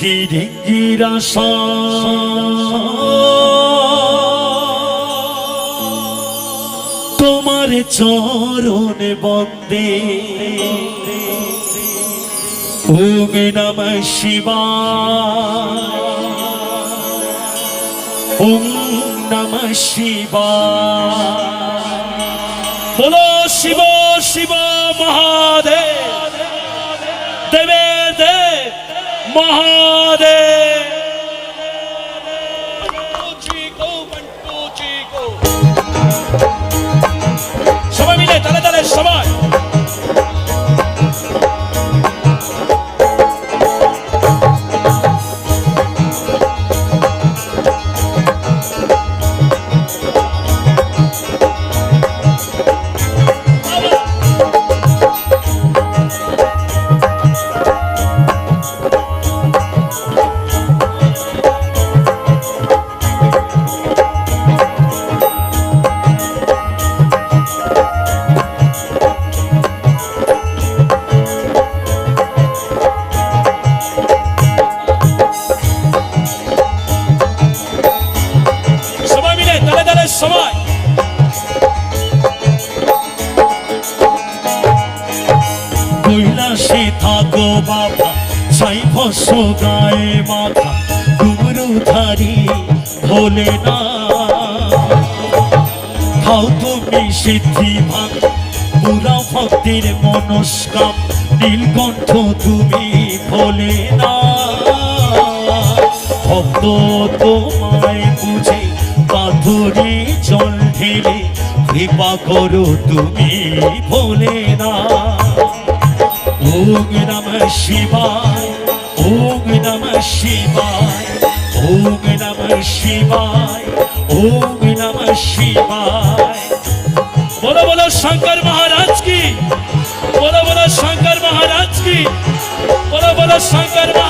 ফিরিঙ্গিরা তোমার চরণে বন্দে। ওম নম শিবা ওম নম শিবা বলো শিব শিব, মহাদেব। দেবে মহাদেব। বাবা ছাই ভস্য গায়ে মাথা ডুমরু ধারি ভোলে না। তুমি সিদ্ধি ভাঙ পুরা ভক্তের মনস্কাম নীলকণ্ঠ তুমি ভোলে না। ভক্ত তোমায় বুঝে, পাথরে জল ঢেলে, কৃপা করো তুমি ভোলে না। ओम नमः शिवाय ओम नमः शिवाय ओम नमः शिवाय ओम नमः शिवाय बोलो बोलो शंकर महाराज की बोलो बोलो शंकर महाराज की बोलो बोलो शंकर महाराज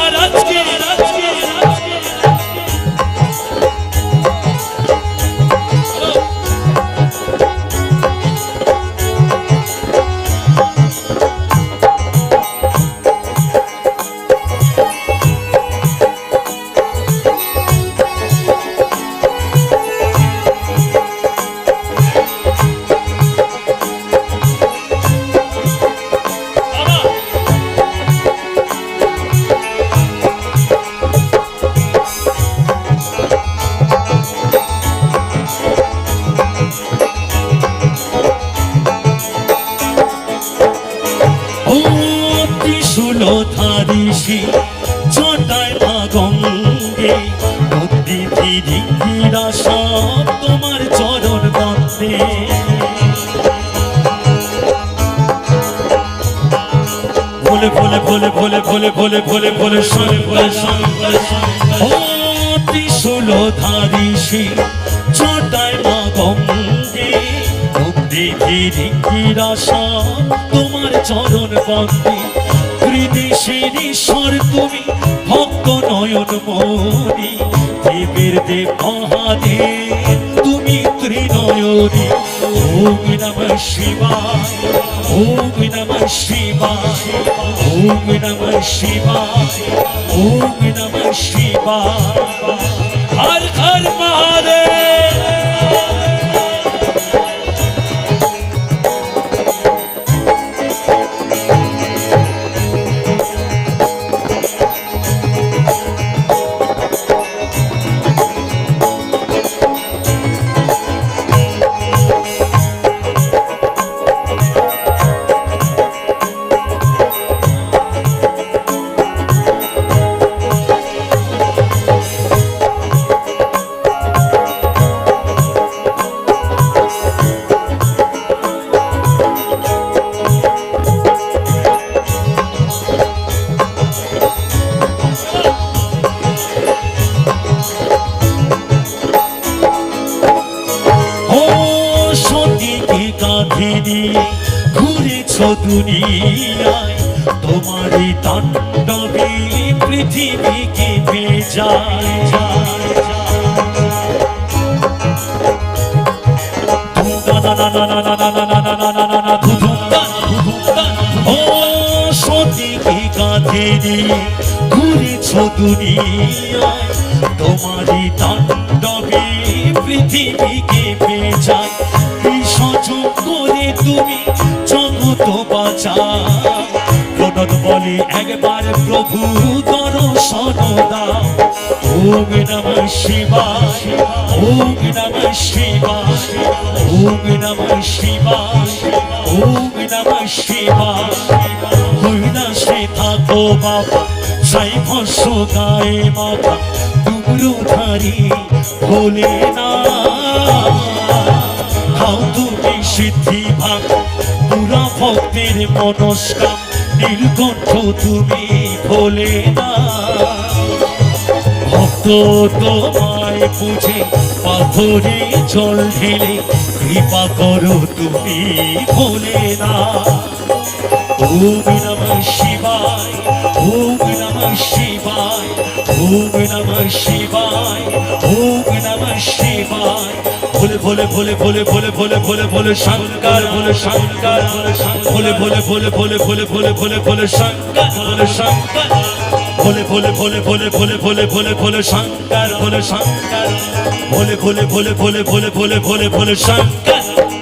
ধারিসি ছটায় মা গঙ্গে বুদ্ধি ফিরিঙ্গিরা সব তোমার চরণ বন্দে। ভোলে ভোলে ভোলে ভোলে ভোলে ভোলে ভোলে ভোলে, সরে ভোলে সরে ভোলে, সরে। ত্রিশূল ধারিসি ছটায় মা গঙ্গে ভক্তি ফিরিঙ্গিরা সব তোমার চরণ বন্দে। ত্রিদেশের ঈশ্বর তুমি, ভক্ত নয়ন মনি দেবের দেব মহাদেব, তুমি ত্রিনয়নী। ওম নম শিবায়, ওম নম শিবায়, ওম নম শিবায়, ওম নম শিবায়। হর হর দুনিয়ায় তোমারই তাণ্ডবে পৃথিবী তোমারই তাণ্ডবে যায় করে তুমি একবার প্রভু দর্শন দাও। ওম নম শিবায়, ওম নম শিবায়, ওম নম শিবায়, ওম নম শিবায়। কৈলাসে থাকো বাবা সাই ভস্য গায়ে বাবা ডুমরুধারি ভোলে না। খাও তুমি সিদ্ধি ভাগ, পুরা ভক্তের মনস্কাম নীলকণ্ঠ তুমি ভোলে না। ভক্ত তোমায় বুঝে, পাথরে জল ঢেলে কৃপা করো তুমি ভোলে না। ওম নম শিবায়, ওম নম শিবায়, ওম নম শিবায়, ওম নম শিবায়। ভোলে ভোলে ভোলে ভোলে ভোলে ভোলে ভোলে ভোলে শঙ্কর ভোলে শঙ্কর ভোলে ভোলে ভোলে ভোলে ভোলে ভোলে ভোলে ভোলে শঙ্কর ভোলে শঙ্কর ভোলে ভোলে ভোলে ভোলে ভোলে ভোলে ভোলে ভোলে শঙ্কর ভোলে শঙ্কর ভোলে ভোলে ভোলে ভোলে ভোলে ভোলে ভোলে ভোলে শঙ্কর